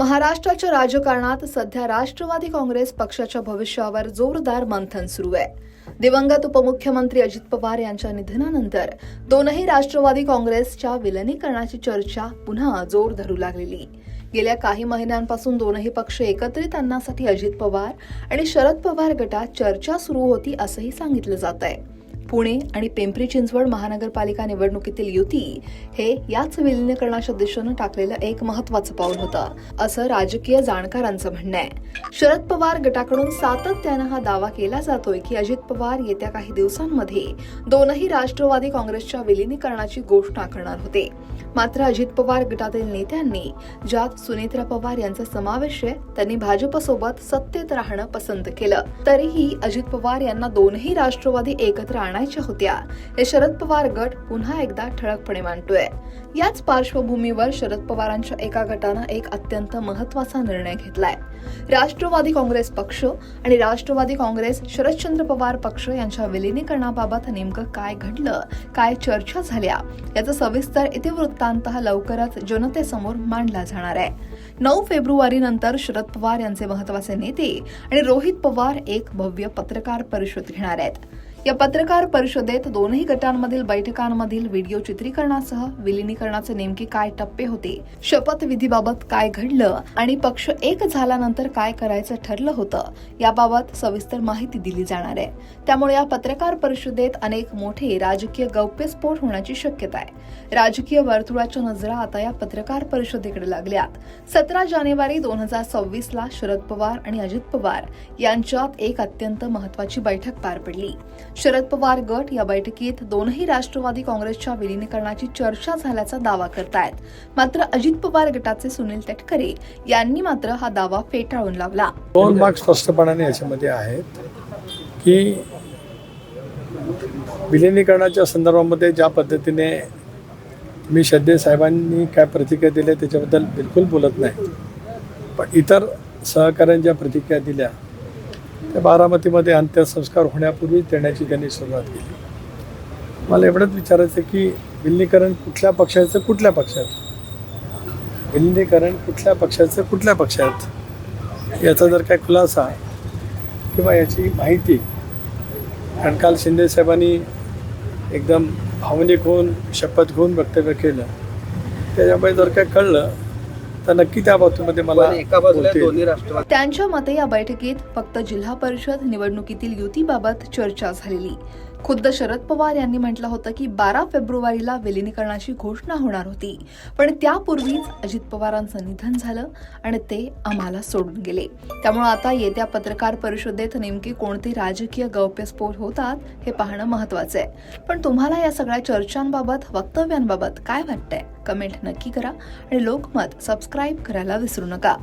महाराष्ट्राच्या राजकारणात सध्या राष्ट्रवादी काँग्रेस पक्षाच्या भविष्यावर जोरदार मंथन सुरू आहे. दिवंगत उपमुख्यमंत्री अजित पवार यांच्या निधनानंतर दोनही राष्ट्रवादी काँग्रेसच्या विलनीकरणाची चर्चा पुन्हा जोर धरू लागलेली. गेल्या काही महिन्यांपासून दोनही पक्ष एकत्रित आणण्यासाठी अजित पवार आणि शरद पवार गटात चर्चा सुरू होती असंही सांगितलं जात आहे पुणे आणि पिंपरी चिंचवड महानगरपालिका निवडणुकीतील युती हे याच विलिनीकरणाच्या दिशेनं टाकलेलं एक महत्वाचं पाऊल होतं असं राजकीय जाणकारांचं म्हणणं आहे. शरद पवार गटाकडून सातत्यानं हा दावा केला जातोय की अजित पवार येत्या काही दिवसांमध्ये दोनही राष्ट्रवादी काँग्रेसच्या विलिनीकरणाची घोषणा करणार होते. मात्र अजित पवार गटातील नेत्यांनी ज्यात सुनेत्रा पवार यांचा समावेश आहे त्यांनी भाजपसोबत सत्तेत राहणं पसंत केलं. तरीही अजित पवार यांना दोनही राष्ट्रवादी एकत्र आणायच्या होत्या हे शरद पवार गट पुन्हा एकदा ठळकपणे मांडतोय. याच पार्श्वभूमीवर शरद पवारांच्या एका गटानं एक अत्यंत महत्त्वाचा निर्णय घेतलाय. राष्ट्रवादी काँग्रेस पक्ष आणि राष्ट्रवादी काँग्रेस शरदचंद्र पवार पक्ष यांच्या विलिनीकरणाबाबत नेमकं काय घडलं काय चर्चा झाल्या याचा सविस्तर इथे वृत्तांत लवकरच जनतेसमोर मांडला जाणार आहे. नऊ फेब्रुवारी नंतर शरद पवार यांचे महत्त्वाचे नेते आणि रोहित पवार एक भव्य पत्रकार परिषद घेणार आहेत. या पत्रकार परिषदेत दोनही गटांमधील बैठकांमधील व्हिडिओ चित्रीकरणासह विलिनीकरणाचे नेमके काय टप्पे होते शपथविधीबाबत काय घडलं आणि पक्ष एक झाल्यानंतर काय करायचं ठरलं होतं याबाबत सविस्तर माहिती दिली जाणार आहे. त्यामुळे या पत्रकार परिषदेत अनेक मोठे राजकीय गौप्यस्फोट होण्याची शक्यता आहे. राजकीय वर्तुळाच्या नजरा आता या पत्रकार परिषदेकडे लागल्यात. सतरा जानेवारी दोन हजार सव्वीस ला शरद पवार आणि अजित पवार यांच्यात एक अत्यंत महत्वाची बैठक पार पडली. शरद पवार गट या बैठकीत दोनही राष्ट्रवादी काँग्रेसच्या विलीनीकरणाची चर्चा झाल्याचा दावा करतायत. मात्र अजित पवार गटाचे सुनील तटकरे यांनी मात्र हा दावा फेटाळून लावला. दोन भाग स्पष्टपणाने याच्यामध्ये आहेत की विलिनीकरणाच्या संदर्भामध्ये ज्या पद्धतीने मी श्रद्धे साहेबांनी काय प्रतिक्रिया दिल्या त्याच्याबद्दल बिलकुल बोलत नाही. पण इतर सहकाऱ्यांच्या प्रतिक्रिया दिल्या त्या बारामतीमध्ये अंत्यसंस्कार होण्यापूर्वीच देण्याची त्यांनी सुरुवात केली. मला एवढंच विचारायचं की विलिनीकरण कुठल्या पक्षाचं कुठल्या पक्षात विलिनीकरण कुठल्या पक्षाचं कुठल्या पक्षात याचा जर काय खुलासा किंवा याची माहिती कारण काल शिंदे साहेबांनी एकदम भावनिक होऊन शपथ घेऊन वक्तव्य केलं त्याच्यामुळे जर काय कळलं तर नक्की त्या बाबतीमध्ये मला एका बाजूला. दोन्ही राष्ट्रवादी त्यांच्या मते या बैठकीत फक्त जिल्हा परिषद निवडणुकीतील युतीबाबत चर्चा झालेली खुद्द शरद पवार यांनी म्हटलं होतं की बारा फेब्रुवारीला विलिनीकरणाची घोषणा होणार होती. पण त्यापूर्वीच अजित पवारांचं निधन झालं आणि ते आम्हाला सोडून गेले. त्यामुळे आता येत्या पत्रकार परिषदेत नेमके कोणते राजकीय गौप्यस्फोट होतात हे पाहणं महत्वाचं आहे. पण तुम्हाला या सगळ्या चर्चांबाबत वक्तव्यांबाबत काय वाटतंय? कमेंट नक्की करा आणि लोकमत सबस्क्राईब करायला विसरू नका.